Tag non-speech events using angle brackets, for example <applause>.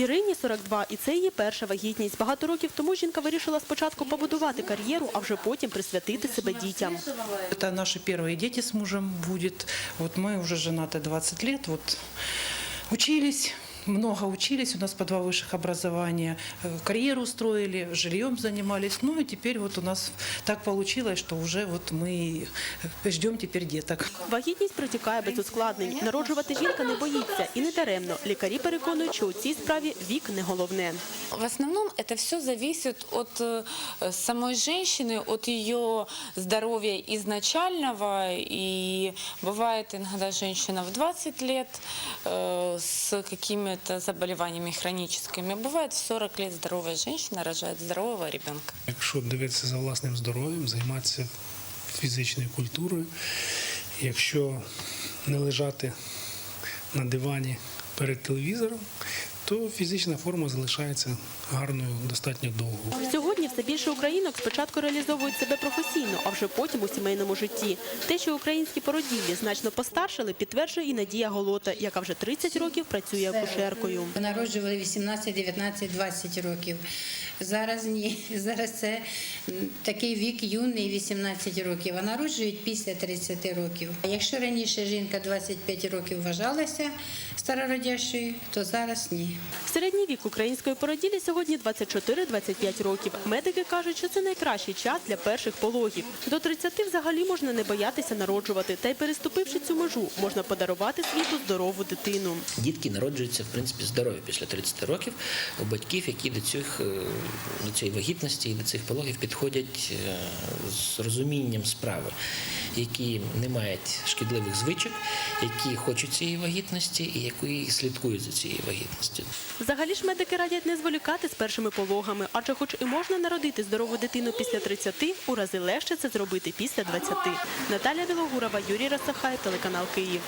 Ірині 42, і це її перша вагітність. Багато років тому жінка вирішила спочатку побудувати кар'єру, а вже потім присвятити себе дітям. Это наши первые дети с мужем будет. Вот мы уже женаты 20 лет. Вот учились, много учились, у нас по два высших образования, Э, карьеру строили, жильем занимались. Ну и теперь вот у нас так получилось, что уже вот мы э, ждем теперь деток. Вагітність протікає без ускладнень. Народжувати жінка не боїться і не даремно. Лікарі переконують, що у цій справі вік не головне. В основном это все зависит от э, самой женщины, от ее здоровья изначального. И бывает иногда женщина в 20 лет э, с какими-то заболеваниями хроническими. Бывает в 40 лет здоровая женщина рожает здорового ребенка. Якщо дивитися за власним здоров'ям, займатися фізичною культурою, якщо не лежати на дивані перед телевізором, то фізична форма залишається гарною достатньо довго. Сьогодні все більше українок спочатку реалізовують себе професійно, а вже потім у сімейному житті. Те, що українські породіллі значно постаршили, підтверджує і Надія Голота, яка вже 30 років працює акушеркою. Народжували 18, 19, 20 років. Зараз ні. <laughs> Зараз це такий вік юний 18 років, а народжують після 30 років. А Якщо раніше жінка 25 років вважалася старородящою, то зараз ні. Середній вік української породілі сьогодні 24-25 років. Медики кажуть, що це найкращий час для перших пологів. До 30 взагалі можна не боятися народжувати, та й переступивши цю межу, можна подарувати світу здорову дитину. Дітки народжуються в принципі здорові після 30 років у батьків, які до цих е, до цієї вагітності і до цих пологів підходять е, з розумінням справи, які не мають шкідливих звичок, які хочуть цієї вагітності і які слідкують за цією вагітністю. Взагалі ж медики радять не зволікати з першими пологами, адже хоч і можна народити здорову дитину після 30, у рази легше це зробити після 20. Наталя Білогурова, Юрій Расахай, телеканал Київ.